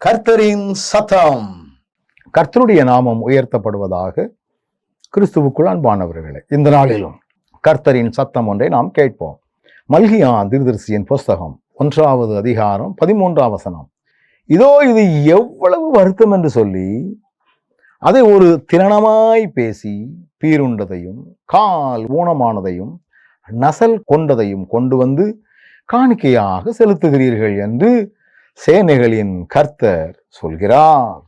கர்த்தரின் சத்தம். கர்த்தருடைய நாமம் உயர்த்தப்படுவதாக கிறிஸ்துவுக்குள் அன்பானவர்களே இந்த நாளிலும் கர்த்தரின் சத்தம் ஒன்றை நாம் கேட்போம். மல்கியா திருதர்சியின் புஸ்தகம் ஒன்றாவது அதிகாரம் பதிமூன்றாம் வசனம். இதோ இது எவ்வளவு வருத்தம் என்று சொல்லி அதை ஒரு திறனமாய் பேசி பீருண்டதையும் கால் ஊனமானதையும் நசல் கொண்டதையும் கொண்டு வந்து காணிக்கையாக செலுத்துகிறீர்கள் என்று சேனைகளின் கர்த்தர் சொல்கிறார்.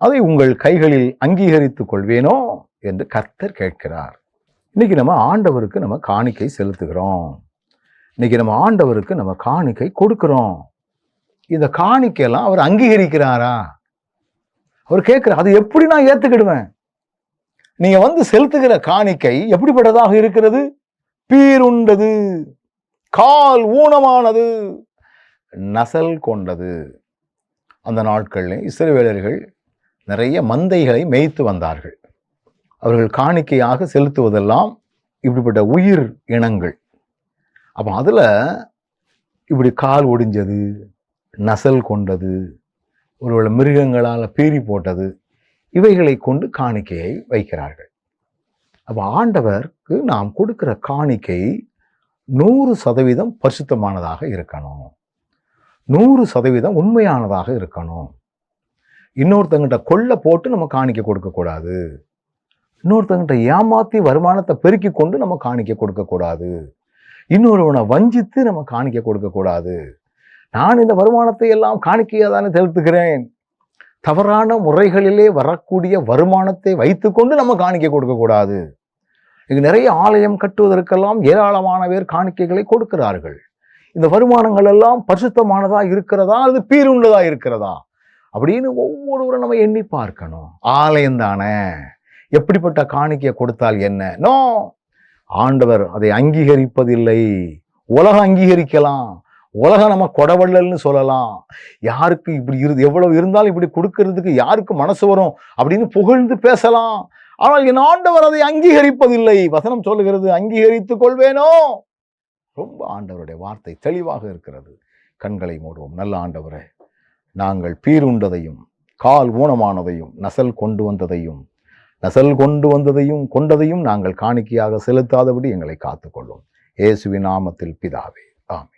அதை உங்கள் கைகளில் அங்கீகரித்துக் கொள்வேனோ என்று கர்த்தர் கேட்கிறார். இன்னைக்கு நம்ம ஆண்டவருக்கு நம்ம காணிக்கை செலுத்துகிறோம். இன்னைக்கு நம்ம ஆண்டவருக்கு நம்ம காணிக்கை கொடுக்கிறோம். இந்த காணிக்கையெல்லாம் அவர் அங்கீகரிக்கிறாரா? அவர் கேட்கிறார் அது எப்படி நான் ஏற்றுக்கிடுவேன் நீங்கள் வந்து செலுத்துகிற காணிக்கை எப்படிப்பட்டதாக இருக்கிறது? பீருண்டது கால் ஊனமானது நசல் கொண்டது. அந்த நாட்களில் இஸ்ரவேலர்கள் நிறைய மந்தைகளை மேய்த்து வந்தார்கள். அவர்கள் காணிக்கையாக செலுத்துவதெல்லாம் இப்படிப்பட்ட உயிர் இனங்கள். அப்போ அதில் இப்படி கால் ஒடிஞ்சது நசல் கொண்டது ஒருவேளை மிருகங்களால் பீறி போட்டது இவைகளை கொண்டு காணிக்கையை வைக்கிறார்கள். அப்போ ஆண்டவருக்கு நாம் கொடுக்குற காணிக்கை நூறு சதவீதம் பரிசுத்தமானதாக இருக்கணும். நூறு சதவீதம் உண்மையானதாக இருக்கணும். இன்னொருத்தங்கிட்ட கொள்ளை போட்டு நம்ம காணிக்க கொடுக்கக்கூடாது இன்னொருத்தங்கிட்ட ஏமாற்றி வருமானத்தை பெருக்கி கொண்டு நம்ம காணிக்க கொடுக்கக்கூடாது இன்னொருவனை வஞ்சித்து நம்ம காணிக்க கொடுக்கக்கூடாது நான் இந்த வருமானத்தை எல்லாம் காணிக்கையாக தானே செலுத்துகிறேன். தவறான முறைகளிலே வரக்கூடிய வருமானத்தை வைத்துக்கொண்டு நம்ம காணிக்க கொடுக்கக்கூடாது இங்கு நிறைய ஆலயம் கட்டுவதற்கெல்லாம் ஏராளமான பேர் காணிக்கைகளை கொடுக்கிறார்கள். இந்த வருமானங்கள் எல்லாம் பரிசுத்தமானதா இருக்கிறதா? அது பீருள்ளதா இருக்கிறதா? அப்படின்னு ஒவ்வொருவரும் நம்ம எண்ணி பார்க்கணும். ஆலயம் தானே. எப்படிப்பட்ட காணிக்கையை கொடுத்தால் என்ன? நோ. ஆண்டவர் அதை அங்கீகரிப்பதில்லை. உலகம் அங்கீகரிக்கலாம். உலகம் நம்ம கொடவள்ளல்னு சொல்லலாம். யாருக்கு இப்படி இரு எவ்வளவு இருந்தாலும் இப்படி கொடுக்கறதுக்கு யாருக்கு மனசு வரும்? அப்படின்னு புகழ்ந்து பேசலாம். ஆனால் என் ஆண்டவர் அதை அங்கீகரிப்பதில்லை. வசனம் சொல்லுகிறது அங்கீகரித்துக் கொள்வேனோ? ரொம்ப ஆண்டவருடைய வார்த்தை தெளிவாக இருக்கிறது. கண்களை மூடுவோம். நல்ல ஆண்டவரே நாங்கள் பீருண்டதையும் கால் ஊனமானதையும் நசல் கொண்டு வந்ததையும் நசல் கொண்டு வந்ததையும் கொண்டதையும் நாங்கள் காணிக்கையாக செலுத்தாதபடி எங்களை காத்துக்கொள்ளும். இயேசுவின் நாமத்தில் பிதாவே. ஆமே